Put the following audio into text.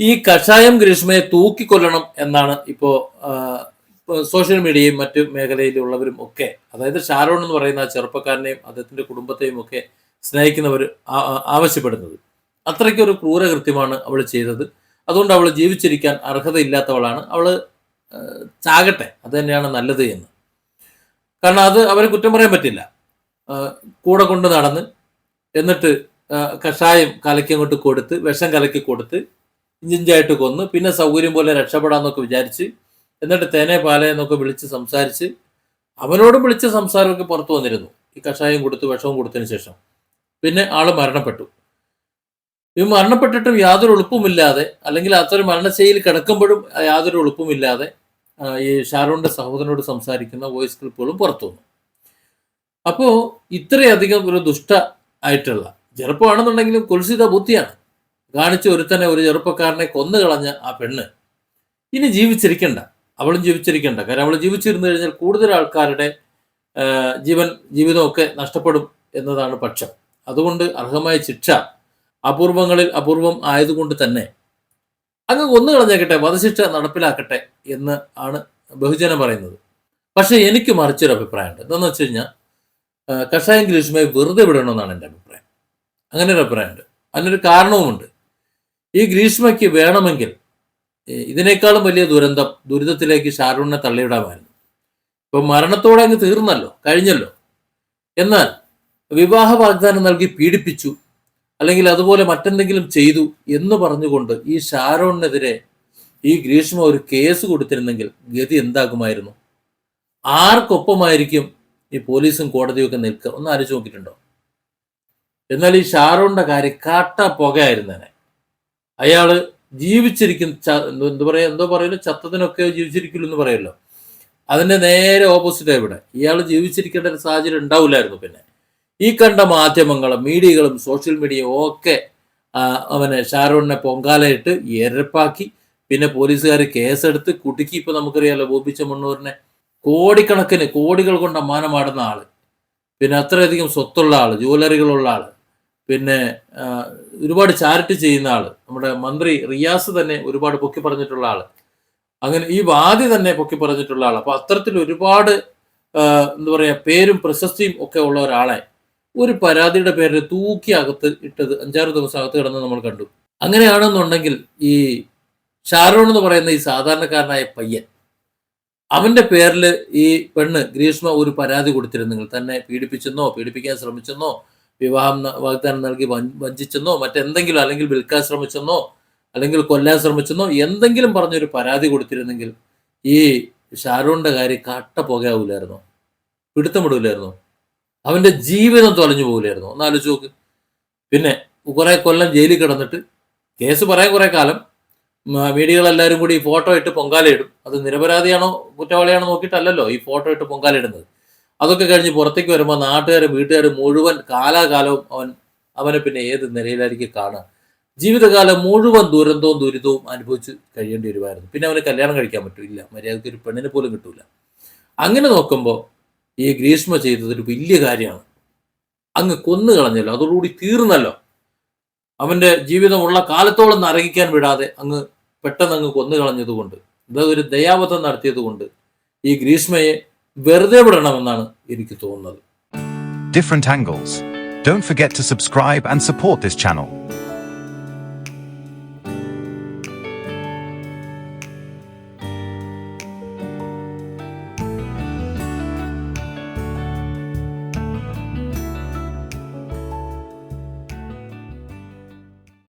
ഈ കഷായം ഗ്രീഷ്മയെ തൂക്കിക്കൊല്ലണം എന്നാണ് ഇപ്പോ സോഷ്യൽ മീഡിയയും മറ്റു മേഖലയിലുള്ളവരും ഒക്കെ അതായത് ഷാരോൺ എന്ന് പറയുന്ന ആ ചെറുപ്പക്കാരനെയും അദ്ദേഹത്തിന്റെ കുടുംബത്തെയും ഒക്കെ സ്നേഹിക്കുന്നവർ ആവശ്യപ്പെടുന്നത് അത്രയ്ക്ക് ആവശ്യപ്പെടുന്നത്. അത്രയ്ക്കൊരു ക്രൂരകൃത്യമാണ് അവൾ ചെയ്തത്. അതുകൊണ്ട് അവൾ ജീവിച്ചിരിക്കാൻ അർഹതയില്ലാത്തവളാണ്. അവൾ ചാകട്ടെ അത് തന്നെയാണ് നല്ലത് എന്ന്. കാരണം അത് അവരെ കുറ്റം പറയാൻ പറ്റില്ല. കൂടെ കൊണ്ട് നടന്ന് എന്നിട്ട് കഷായം കലക്കി അങ്ങോട്ട് കൊടുത്ത് വിഷം കലക്കി കൊടുത്ത് ഇഞ്ചിഞ്ചായിട്ട് കൊന്ന് പിന്നെ സൗകര്യം പോലെ രക്ഷപ്പെടാമെന്നൊക്കെ വിചാരിച്ച് എന്നിട്ട് തേനെ പാല എന്നൊക്കെ വിളിച്ച് സംസാരിച്ച് അവനോടും വിളിച്ച സംസാരമൊക്കെ പുറത്തു വന്നിരുന്നു. ഈ കഷായം കൊടുത്ത് വിഷവും കൊടുത്തതിന് ശേഷം. പിന്നെ ആൾ മരണപ്പെട്ടു. ഈ മരണപ്പെട്ടിട്ടും യാതൊരു എളുപ്പമില്ലാതെ അല്ലെങ്കിൽ അത്തരം മരണശൈലി കിടക്കുമ്പോഴും യാതൊരു എളുപ്പമില്ലാതെ ഈ ഷാരൂണിന്റെ സഹോദരനോട് സംസാരിക്കുന്ന വോയിസ് ക്ലിപ്പുകളും പുറത്തു വന്നു. അപ്പോ ഇത്രയധികം ഒരു ദുഷ്ട ആയിട്ടുള്ള ചെറുപ്പമാണെന്നുണ്ടെങ്കിലും കുൽസിത ബുദ്ധിയാണ്. കാണിച്ച ഒരുത്തനെ ഒരു ചെറുപ്പക്കാരനെ കൊന്നു കളഞ്ഞ ആ പെണ്ണ് ഇനി ജീവിച്ചിരിക്കണ്ട. അവളും ജീവിച്ചിരിക്കണ്ട. കാരണം അവൾ ജീവിച്ചിരുന്നു കഴിഞ്ഞാൽ കൂടുതൽ ആൾക്കാരുടെ ജീവൻ ജീവിതമൊക്കെ നഷ്ടപ്പെടും എന്നതാണ് പക്ഷം. അതുകൊണ്ട് അർഹമായ ശിക്ഷ അപൂർവങ്ങളിൽ അപൂർവം ആയതുകൊണ്ട് തന്നെ അങ്ങ് കൊന്നു കളഞ്ഞേക്കട്ടെ വധശിക്ഷ നടപ്പിലാക്കട്ടെ എന്ന് ആണ് ബഹുജനം പറയുന്നത്. പക്ഷെ എനിക്ക് മറിച്ചൊരു അഭിപ്രായമുണ്ട്. എന്താണെന്ന് വെച്ച് കഴിഞ്ഞാൽ കഷായം ഗ്രീഷ്മയെ വെറുതെ വിടണമെന്നാണ് എന്റെ അഭിപ്രായം. അങ്ങനെ ഒരു അഭിപ്രായമുണ്ട്. അതിനൊരു കാരണവുമുണ്ട്. ഈ ഗ്രീഷ്മയ്ക്ക് വേണമെങ്കിൽ ഇതിനേക്കാളും വലിയ ദുരന്തം ദുരിതത്തിലേക്ക് ഷാരൂണിനെ തള്ളിയിടാമായിരുന്നു. ഇപ്പൊ മരണത്തോടെ അങ്ങ് തീർന്നല്ലോ കഴിഞ്ഞല്ലോ. എന്നാൽ വിവാഹ വാഗ്ദാനം നൽകി പീഡിപ്പിച്ചു അല്ലെങ്കിൽ അതുപോലെ മറ്റെന്തെങ്കിലും ചെയ്തു എന്ന് പറഞ്ഞുകൊണ്ട് ഈ ഷാരോണിനെതിരെ ഈ ഗ്രീഷ്മ ഒരു കേസ് കൊടുത്തിരുന്നെങ്കിൽ ഗതി എന്താകുമായിരുന്നു? ആർക്കൊപ്പമായിരിക്കും ഈ പോലീസും കോടതിയും ഒക്കെ നിൽക്കുക? ഒന്ന് ആലോചിച്ച് നോക്കിയിട്ടുണ്ടോ? എന്നാൽ ഈ ഷാരോണിന്റെ കാര്യം കാട്ട പുകയായിരുന്നേനെ അയാൾ ജീവിച്ചിരിക്കുന്ന എന്തോ- എന്താ പറയാ എന്തോ പറയുന്നു ചത്തതിനൊക്കെ ജീവിച്ചിരിക്കില്ല എന്ന് പറയല്ലോ. അതിന്റെ നേരെ ഓപ്പോസിറ്റ് ഇവിടെ. ഇയാൾ ജീവിച്ചിരിക്കേണ്ട ഒരു സാഹചര്യം ഉണ്ടാവില്ലായിരുന്നു പിന്നെ. ഈ കണ്ട മാധ്യമങ്ങളും മീഡിയകളും സോഷ്യൽ മീഡിയയും ഒക്കെ അവനെ ഷാരോണിനെ പൊങ്കാലയിട്ട് എരപ്പാക്കി. പിന്നെ പോലീസുകാർ കേസെടുത്ത് കുടുക്കി. ഇപ്പൊ നമുക്കറിയാലോ ബോബിച്ച മണ്ണൂരിനെ കോടിക്കണക്കിന് കോടികൾ കൊണ്ട് അമ്മാനമാടുന്ന ആൾ. പിന്നെ അത്രയധികം സ്വത്തുള്ള ആൾ ജുവലറികളുള്ള ആൾ. പിന്നെ ഒരുപാട് ചാരിറ്റി ചെയ്യുന്ന ആൾ. നമ്മുടെ മന്ത്രി റിയാസ് തന്നെ ഒരുപാട് പൊക്കി പറഞ്ഞിട്ടുള്ള ആൾ. അങ്ങനെ ഈ വാദി തന്നെ പൊക്കി പറഞ്ഞിട്ടുള്ള ആൾ. അപ്പൊ അത്തരത്തിൽ ഒരുപാട് എന്താ പറയാ പേരും പ്രശസ്തിയും ഒക്കെ ഉള്ള ഒരാളെ ഒരു പരാതിയുടെ പേരിൽ തൂക്കി അകത്ത് ഇട്ടത് അഞ്ചാറ് ദിവസം അകത്ത് കിടന്ന് നമ്മൾ കണ്ടു. അങ്ങനെയാണെന്നുണ്ടെങ്കിൽ ഈ ഷാരോൺ എന്ന് പറയുന്ന ഈ സാധാരണക്കാരനായ പയ്യൻ അവന്റെ പേരിൽ ഈ പെണ്ണ് ഗ്രീഷ്മ ഒരു പരാതി കൊടുത്തിരുന്നെങ്കിൽ തന്നെ പീഡിപ്പിച്ചെന്നോ പീഡിപ്പിക്കാൻ ശ്രമിച്ചെന്നോ വിവാഹം വാഗ്ദാനം നൽകി വഞ്ച- വഞ്ചിച്ചെന്നോ മറ്റെന്തെങ്കിലും അല്ലെങ്കിൽ വിൽക്കാൻ ശ്രമിച്ചെന്നോ അല്ലെങ്കിൽ കൊല്ലാൻ ശ്രമിച്ചെന്നോ എന്തെങ്കിലും പറഞ്ഞൊരു പരാതി കൊടുത്തിരുന്നെങ്കിൽ ഈ ഷാരൂണിന്റെ കാര്യം കട്ട പുകയാവൂലായിരുന്നോ? പിടുത്തമിടൂലായിരുന്നു? അവന്റെ ജീവിതം തൊലഞ്ഞു പോകില്ലായിരുന്നോ ഒന്ന് നോക്ക്. പിന്നെ കുറെ കൊല്ലം ജയിലിൽ കിടന്നിട്ട് കേസ് പറയാൻ കുറെ കാലം. മീഡിയകളെല്ലാവരും കൂടി ഈ ഫോട്ടോ ഇട്ട് പൊങ്കാലയിടും. അത് നിരപരാധിയാണോ കുറ്റവാളിയാണോ നോക്കിയിട്ടല്ലല്ലോ ഈ ഫോട്ടോ ഇട്ട് പൊങ്കാലയിടുന്നത്. അതൊക്കെ കഴിഞ്ഞ് പുറത്തേക്ക് വരുമ്പോൾ നാട്ടുകാരും വീട്ടുകാരും മുഴുവൻ കാലാകാലവും അവൻ അവനെ പിന്നെ ഏത് നിലയിലായിരിക്കും കാണുക. ജീവിതകാലം മുഴുവൻ ദുരന്തവും ദുരിതവും അനുഭവിച്ച് കഴിയേണ്ടി വരുമായിരുന്നു. പിന്നെ അവന് കല്യാണം കഴിക്കാൻ പറ്റില്ല മര്യാദയ്ക്ക് ഒരു പെണ്ണിനെ പോലും കിട്ടൂല. അങ്ങനെ നോക്കുമ്പോൾ ഈ ഗ്രീഷ്മ ചെയ്തത് ഒരു വലിയ കാര്യമാണ്. അങ്ങ് കൊന്നു കളഞ്ഞല്ലോ അതോടുകൂടി തീർന്നല്ലോ. അവന്റെ ജീവിതമുള്ള കാലത്തോളം നരകിക്കാൻ വിടാതെ അങ്ങ് പെട്ടെന്ന് അങ്ങ് കൊന്നു കളഞ്ഞതുകൊണ്ട് അതായത് ഒരു ദയാവധം നടത്തിയത് കൊണ്ട് ഈ ഗ്രീഷ്മയെ വെറുതെ വിടണമെന്നാണ് എനിക്ക് തോന്നുന്നത് different angles. Don't forget to subscribe and support this channel.